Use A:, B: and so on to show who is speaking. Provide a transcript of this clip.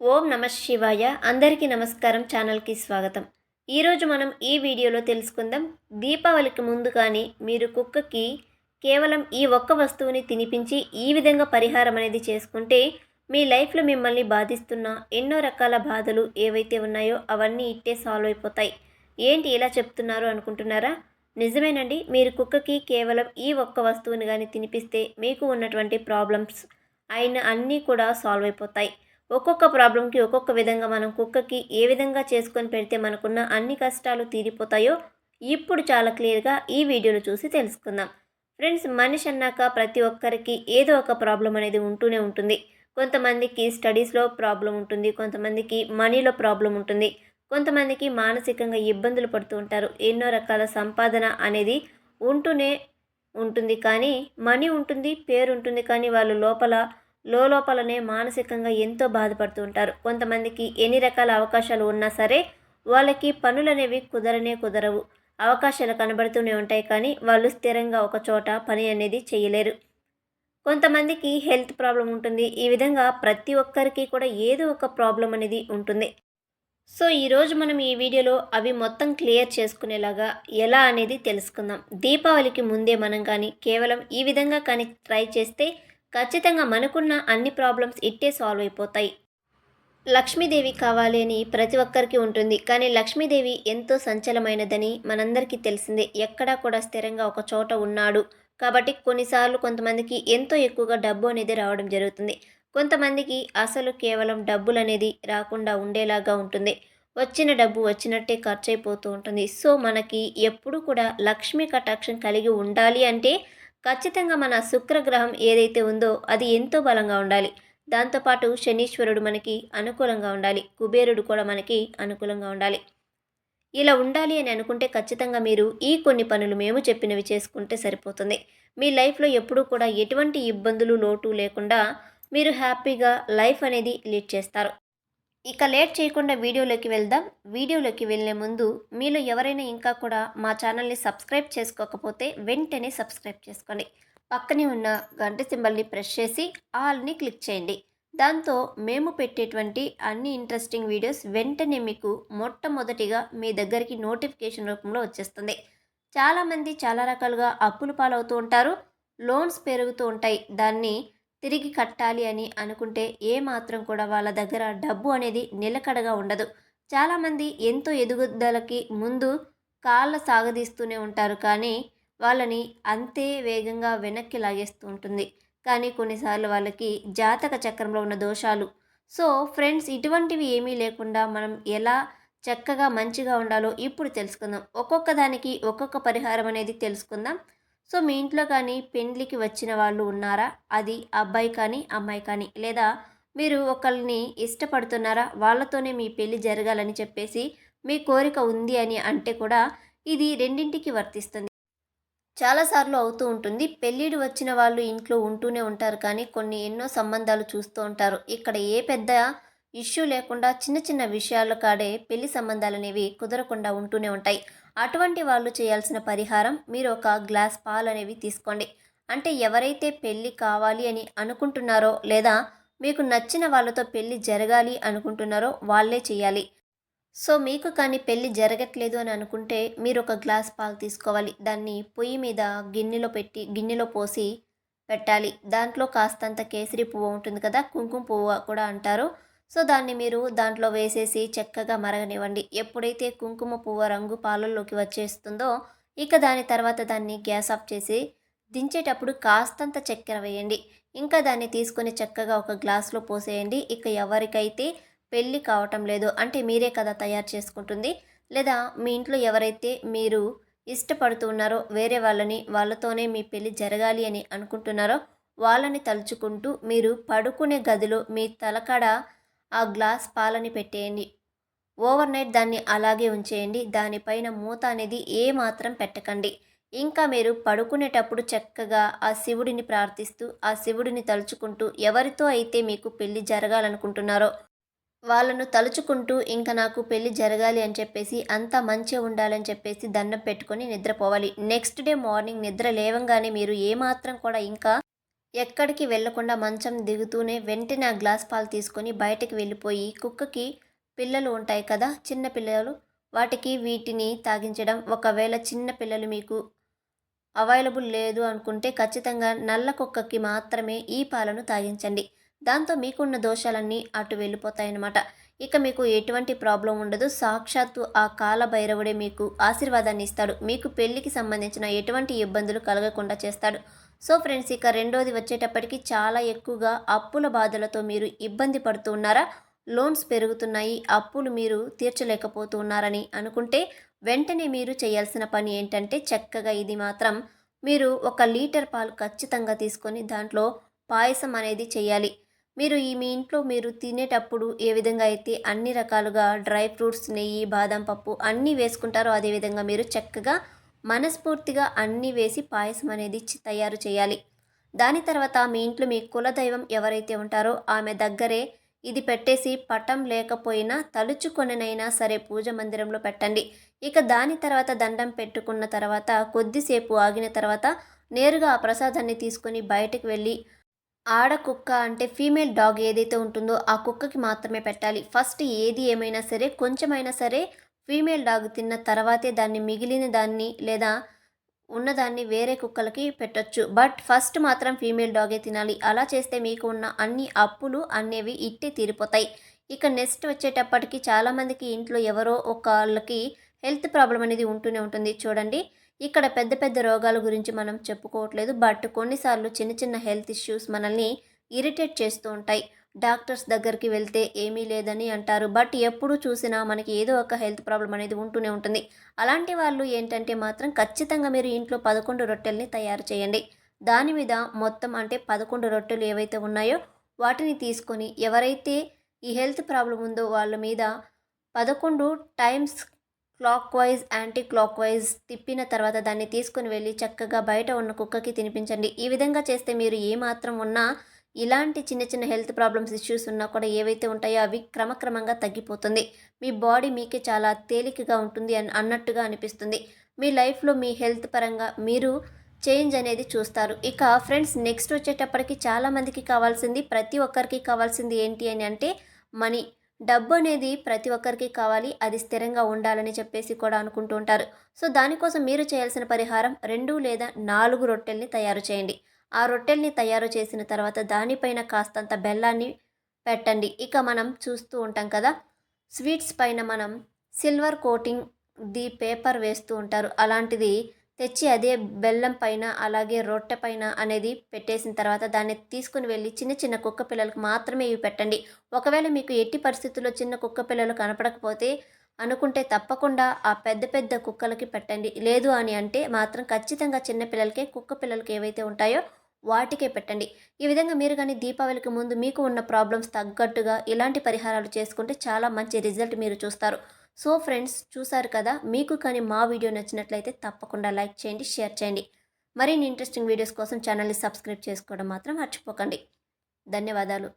A: ఓం నమ శివాయ. అందరికీ నమస్కారం. ఛానల్కి స్వాగతం. ఈరోజు మనం ఈ వీడియోలో తెలుసుకుందాం. దీపావళికి ముందు కానీ మీరు కుక్కకి కేవలం ఈ ఒక్క వస్తువుని తినిపించి ఈ విధంగా పరిహారం అనేది చేసుకుంటే మీ లైఫ్లో మిమ్మల్ని బాధిస్తున్న ఎన్నో రకాల బాధలు ఏవైతే ఉన్నాయో అవన్నీ ఇట్టే సాల్వ్ అయిపోతాయి. ఏంటి ఇలా చెప్తున్నారు అనుకుంటున్నారా? నిజమేనండి. మీరు కుక్కకి కేవలం ఈ ఒక్క వస్తువుని కానీ తినిపిస్తే మీకు ఉన్నటువంటి ప్రాబ్లమ్స్ అయిన అన్నీ కూడా సాల్వ్ అయిపోతాయి. ఒక్కొక్క ప్రాబ్లంకి ఒక్కొక్క విధంగా మనం కుక్కకి ఏ విధంగా చేసుకొని పెడితే మనకున్న అన్ని కష్టాలు తీరిపోతాయో ఇప్పుడు చాలా క్లియర్గా ఈ వీడియోలో చూసి తెలుసుకుందాం. ఫ్రెండ్స్ మనిషి అన్నాక ప్రతి ఒక్కరికి ఏదో ఒక ప్రాబ్లం అనేది ఉంటూనే ఉంటుంది. కొంతమందికి స్టడీస్లో ప్రాబ్లం ఉంటుంది కొంతమందికి మనీలో ప్రాబ్లం ఉంటుంది కొంతమందికి మానసికంగా ఇబ్బందులు పడుతూ ఉంటారు. ఎన్నో రకాల సంపాదన అనేది ఉంటూనే ఉంటుంది కానీ మనీ ఉంటుంది పేరు ఉంటుంది కానీ వాళ్ళు లోపల లోపలనే మానసికంగా ఎంతో బాధపడుతూ ఉంటారు. కొంతమందికి ఎన్ని రకాల అవకాశాలు ఉన్నా సరే వాళ్ళకి పనులు అనేవి కుదరనే కుదరవు. అవకాశాలు కనబడుతూనే ఉంటాయి కానీ వాళ్ళు స్థిరంగా ఒక చోట పని అనేది చేయలేరు. కొంతమందికి హెల్త్ ప్రాబ్లం ఉంటుంది. ఈ విధంగా ప్రతి ఒక్కరికి కూడా ఏదో ఒక ప్రాబ్లం అనేది ఉంటుంది. సో ఈరోజు మనం ఈ వీడియోలో అవి మొత్తం క్లియర్ చేసుకునేలాగా ఎలా అనేది తెలుసుకుందాం. దీపావళికి ముందే మనం కానీ కేవలం ఈ విధంగా కానీ ట్రై చేస్తే ఖచ్చితంగా మనకున్న అన్ని ప్రాబ్లమ్స్ ఇట్టే సాల్వ్ అయిపోతాయి. లక్ష్మీదేవి కావాలి అని ప్రతి ఒక్కరికి ఉంటుంది. కానీ లక్ష్మీదేవి ఎంతో సంచలమైనదని మనందరికీ తెలిసిందే. ఎక్కడా కూడా స్థిరంగా ఒక చోట ఉన్నాడు. కాబట్టి కొన్నిసార్లు కొంతమందికి ఎంతో ఎక్కువగా డబ్బు అనేది రావడం జరుగుతుంది. కొంతమందికి అసలు కేవలం డబ్బులు అనేది రాకుండా ఉండేలాగా ఉంటుంది. వచ్చిన డబ్బు వచ్చినట్టే ఖర్చు అయిపోతూ ఉంటుంది. సో మనకి ఎప్పుడు కూడా లక్ష్మీ కటాక్షం కలిగి ఉండాలి అంటే ఖచ్చితంగా మన శుక్రగ్రహం ఏదైతే ఉందో అది ఎంతో బలంగా ఉండాలి. దాంతోపాటు శనీశ్వరుడు మనకి అనుకూలంగా ఉండాలి. కుబేరుడు కూడా మనకి అనుకూలంగా ఉండాలి. ఇలా ఉండాలి అని అనుకుంటే ఖచ్చితంగా మీరు ఈ కొన్ని పనులు మేము చెప్పినవి చేసుకుంటే సరిపోతుంది. మీ లైఫ్లో ఎప్పుడూ కూడా ఎటువంటి ఇబ్బందులు లోటు లేకుండా మీరు హ్యాపీగా లైఫ్ అనేది లీడ్ చేస్తారు. ఇక లేట్ చేయకుండా వీడియోలోకి వెళ్దాం. వీడియోలోకి వెళ్ళే ముందు మీలో ఎవరైనా ఇంకా కూడా మా ఛానల్ని సబ్స్క్రైబ్ చేసుకోకపోతే వెంటనే సబ్స్క్రైబ్ చేసుకోండి. పక్కనే ఉన్న గంట సింబల్ని ప్రెస్ చేసి ఆల్ని క్లిక్ చేయండి. దాంతో మేము పెట్టేటువంటి అన్ని ఇంట్రెస్టింగ్ వీడియోస్ వెంటనే మీకు మొట్టమొదటిగా మీ దగ్గరికి నోటిఫికేషన్ రూపంలో వచ్చేస్తుంది. చాలామంది చాలా రకాలుగా అప్పులు పాలవుతూ ఉంటారు లోన్స్ పెరుగుతూ ఉంటాయి. దాన్ని తిరిగి కట్టాలి అని అనుకుంటే ఏ మాత్రం కూడా వాళ్ళ దగ్గర డబ్బు అనేది నిలకడగా ఉండదు. చాలామంది ఎంతో ఎదుగుదలకి ముందు కాళ్ళ సాగదీస్తూనే ఉంటారు కానీ వాళ్ళని అంతే వేగంగా వెనక్కి లాగేస్తూ ఉంటుంది. కానీ కొన్నిసార్లు వాళ్ళకి జాతక చక్రంలో ఉన్న దోషాలు. సో ఫ్రెండ్స్ ఇటువంటివి ఏమీ లేకుండా మనం ఎలా చక్కగా మంచిగా ఉండాలో ఇప్పుడు తెలుసుకుందాం. ఒక్కొక్క దానికి ఒక్కొక్క పరిహారం అనేది తెలుసుకుందాం. సో మీ ఇంట్లో కానీ పెండ్లికి వచ్చిన వాళ్ళు ఉన్నారా? అది అబ్బాయి కానీ అమ్మాయి కానీ లేదా మీరు ఒకరిని ఇష్టపడుతున్నారా? వాళ్ళతోనే మీ పెళ్ళి జరగాలని చెప్పేసి మీ కోరిక ఉంది అని అంటే కూడా ఇది రెండింటికి వర్తిస్తుంది. చాలాసార్లు అవుతూ ఉంటుంది. పెళ్ళిడు వచ్చిన వాళ్ళు ఇంట్లో ఉంటూనే ఉంటారు కానీ కొన్ని ఎన్నో సంబంధాలు చూస్తూ ఉంటారు. ఇక్కడ ఏ పెద్ద ఇష్యూ లేకుండా చిన్న చిన్న విషయాల కాడే పెళ్ళి సంబంధాలు అనేవి కుదరకుండా ఉంటూనే ఉంటాయి. అటువంటి వాళ్ళు చేయాల్సిన పరిహారం మీరు ఒక గ్లాస్ పాలు అనేవి తీసుకోండి. అంటే ఎవరైతే పెళ్ళి కావాలి అని అనుకుంటున్నారో లేదా మీకు నచ్చిన వాళ్ళతో పెళ్ళి జరగాలి అనుకుంటున్నారో వాళ్ళే చేయాలి. సో మీకు కానీ పెళ్ళి జరగట్లేదు అని అనుకుంటే మీరు ఒక గ్లాస్ పాలు తీసుకోవాలి. దాన్ని పొయ్యి మీద గిన్నెలో పెట్టి గిన్నెలో పోసి పెట్టాలి. దాంట్లో కాస్తంత కేసరి పువ్వు ఉంటుంది కదా కుంకుమ పువ్వు కూడా అంటారు. సో దాన్ని మీరు దాంట్లో వేసేసి చక్కగా మరగనివ్వండి. ఎప్పుడైతే కుంకుమ పువ్వు రంగు పాలల్లోకి వచ్చేస్తుందో ఇక దాని తర్వాత దాన్ని గ్యాస్ ఆఫ్ చేసి దించేటప్పుడు కాస్తంత చక్కెర వేయండి. ఇంకా దాన్ని తీసుకొని చక్కగా ఒక గ్లాస్లో పోసేయండి. ఇక ఎవరికైతే పెళ్ళి కావటం లేదు అంటే మీరే కదా తయారు చేసుకుంటుంది లేదా మీ ఇంట్లో ఎవరైతే మీరు ఇష్టపడుతూ ఉన్నారో వేరే వాళ్ళని వాళ్ళతోనే మీ పెళ్ళి జరగాలి అని అనుకుంటున్నారో వాళ్ళని తలుచుకుంటూ మీరు పడుకునే గదిలో మీ తలకడ ఆ గ్లాస్ పాలని పెట్టేయండి. ఓవర్ నైట్ దాన్ని అలాగే ఉంచేయండి. దానిపైన మూత అనేది ఏమాత్రం పెట్టకండి. ఇంకా మీరు పడుకునేటప్పుడు చక్కగా ఆ శివుడిని ప్రార్థిస్తూ ఆ శివుడిని తలుచుకుంటూ ఎవరితో అయితే మీకు పెళ్ళి జరగాలనుకుంటున్నారో వాళ్ళను తలుచుకుంటూ ఇంకా నాకు పెళ్ళి జరగాలి అని చెప్పేసి అంతా మంచిగా ఉండాలని చెప్పేసి దండం పెట్టుకొని నిద్రపోవాలి. నెక్స్ట్ డే మార్నింగ్ నిద్ర లేవంగానే మీరు ఏమాత్రం కూడా ఇంకా ఎక్కడికి వెళ్ళకుండా మంచం దిగుతూనే వెంటనే ఆ గ్లాస్ పాలు తీసుకొని బయటకు వెళ్ళిపోయి కుక్కకి పిల్లలు ఉంటాయి కదా చిన్న పిల్లలు వాటికి వీటిని తాగించడం. ఒకవేళ చిన్న పిల్లలు మీకు అవైలబుల్ లేదు అనుకుంటే ఖచ్చితంగా నల్ల కుక్కకి మాత్రమే ఈ పాలను తాగించండి. దాంతో మీకున్న దోషాలన్నీ అటు వెళ్ళిపోతాయన్నమాట. ఇక మీకు ఎటువంటి ప్రాబ్లం ఉండదు. సాక్షాత్తు ఆ కాల భైరవుడే మీకు ఆశీర్వాదాన్ని ఇస్తాడు. మీకు పెళ్ళికి సంబంధించిన ఎటువంటి ఇబ్బందులు కలగకుండా చేస్తాడు. సో ఫ్రెండ్స్ ఇక రెండోది వచ్చేటప్పటికి చాలా ఎక్కువగా అప్పుల బాధలతో మీరు ఇబ్బంది పడుతూ ఉన్నారా? లోన్స్ పెరుగుతున్నాయి అప్పులు మీరు తీర్చలేకపోతూ ఉన్నారని అనుకుంటే వెంటనే మీరు చేయాల్సిన పని ఏంటంటే చక్కగా ఇది మాత్రం మీరు ఒక లీటర్ పాలు ఖచ్చితంగా తీసుకొని దాంట్లో పాయసం అనేది చేయాలి. మీరు ఈ మీ ఇంట్లో మీరు తినేటప్పుడు ఏ విధంగా అయితే అన్ని రకాలుగా డ్రై ఫ్రూట్స్ నెయ్యి బాదం పప్పు అన్నీ వేసుకుంటారో అదేవిధంగా మీరు చక్కగా మనస్ఫూర్తిగా అన్నీ వేసి పాయసం అనేది చి- తయారు చేయాలి. దాని తర్వాత మీ ఇంట్లో మీ కులదైవం ఎవరైతే ఉంటారో ఆమె దగ్గరే ఇది పెట్టేసి పటం లేకపోయినా తలుచుకొననైనా సరే పూజ మందిరంలో పెట్టండి. ఇక దాని తర్వాత దండం పెట్టుకున్న తర్వాత కొద్దిసేపు ఆగిన తర్వాత నేరుగా ఆ ప్రసాదాన్ని తీసుకొని బయటకు వెళ్ళి ఆడ కుక్క అంటే ఫీమేల్ డాగ్ ఏదైతే ఉంటుందో ఆ కుక్కకి మాత్రమే పెట్టాలి. ఫస్ట్ ఏది ఏమైనా సరే కొంచెమైనా సరే ఫీమేల్ డాగ్ తిన్న తర్వాతే దాన్ని మిగిలిన దాన్ని లేదా ఉన్నదాన్ని వేరే కుక్కలకి పెట్టొచ్చు. బట్ ఫస్ట్ మాత్రం ఫీమేల్ డాగే తినాలి. అలా చేస్తే మీకు ఉన్న అన్ని అప్పులు అనేవి ఇట్టే తీరిపోతాయి. ఇక నెక్స్ట్ వచ్చేటప్పటికి చాలామందికి ఇంట్లో ఎవరో ఒకళ్ళకి హెల్త్ ప్రాబ్లం అనేది ఉంటూనే ఉంటుంది. చూడండి ఇక్కడ పెద్ద పెద్ద రోగాల గురించి మనం చెప్పుకోవట్లేదు. బట్ కొన్నిసార్లు చిన్న చిన్న హెల్త్ ఇష్యూస్ మనల్ని ఇరిటేట్ చేస్తూ ఉంటాయి. డాక్టర్స్ దగ్గరికి వెళ్తే ఏమీ లేదని అంటారు. బట్ ఎప్పుడు చూసినా మనకి ఏదో ఒక హెల్త్ ప్రాబ్లం అనేది ఉంటూనే ఉంటుంది. అలాంటి వాళ్ళు ఏంటంటే మాత్రం ఖచ్చితంగా మీరు ఇంట్లో పదకొండు రొట్టెల్ని తయారు చేయండి. దాని మీద మొత్తం అంటే పదకొండు రొట్టెలు ఏవైతే ఉన్నాయో వాటిని తీసుకొని ఎవరైతే ఈ హెల్త్ ప్రాబ్లం ఉందో వాళ్ళ మీద పదకొండు times clockwise anticlockwise తిప్పిన తర్వాత దాన్ని తీసుకుని వెళ్ళి చక్కగా బయట ఉన్న కుక్కకి తినిపించండి. ఈ విధంగా చేస్తే మీరు ఏమాత్రం ఉన్నా ఇలాంటి చిన్న చిన్న హెల్త్ ప్రాబ్లమ్స్ ఇష్యూస్ ఉన్నా కూడా ఏవైతే ఉంటాయో అవి క్రమక్రమంగా తగ్గిపోతుంది. మీ బాడీ మీకే చాలా తేలికగా ఉంటుంది అని అన్నట్టుగా అనిపిస్తుంది. మీ లైఫ్లో మీ హెల్త్ పరంగా మీరు చేంజ్ అనేది చూస్తారు. ఇక ఫ్రెండ్స్ నెక్స్ట్ వచ్చేటప్పటికి చాలామందికి కావాల్సింది ప్రతి ఒక్కరికి కావాల్సింది ఏంటి అని అంటే మనీ. డబ్బు అనేది ప్రతి ఒక్కరికి కావాలి అది స్థిరంగా ఉండాలని చెప్పేసి కూడా అనుకుంటూ ఉంటారు. సో దానికోసం మీరు చేయాల్సిన పరిహారం రెండు లేదా నాలుగు రొట్టెల్ని తయారు చేయండి. ఆ రొట్టెల్ని తయారు చేసిన తర్వాత దానిపైన కాస్తంత బెల్లాన్ని పెట్టండి. ఇక మనం చూస్తూ ఉంటాం కదా స్వీట్స్ పైన మనం సిల్వర్ కోటింగ్ ది పేపర్ వేస్తూ ఉంటారు. అలాంటిది తెచ్చి అదే బెల్లం పైన అలాగే రొట్టె పైన అనేది పెట్టేసిన తర్వాత దాన్ని తీసుకుని వెళ్ళి చిన్న చిన్న కుక్క పిల్లలకు మాత్రమే ఇవి పెట్టండి. ఒకవేళ మీకు ఎట్టి పరిస్థితుల్లో చిన్న కుక్క పిల్లలు కనపడకపోతే అనుకుంటే తప్పకుండా ఆ పెద్ద పెద్ద కుక్కలకి పెట్టండి. లేదు అని అంటే మాత్రం ఖచ్చితంగా చిన్న పిల్లలకే కుక్క పిల్లలకి ఏవైతే ఉంటాయో వాటికే పెట్టండి. ఈ విధంగా మీరు కానీ దీపావళికి ముందు మీకు ఉన్న ప్రాబ్లమ్స్ తగ్గట్టుగా ఇలాంటి పరిహారాలు చేసుకుంటే చాలా మంచి రిజల్ట్ మీరు చూస్తారు. సో ఫ్రెండ్స్ చూసారు కదా? మీకు కానీ మా వీడియో నచ్చినట్లయితే తప్పకుండా లైక్ చేయండి షేర్ చేయండి. మరిన్ని ఇంట్రెస్టింగ్ వీడియోస్ కోసం ఛానల్ని సబ్స్క్రైబ్ చేసుకోవడం మాత్రం మర్చిపోకండి. ధన్యవాదాలు.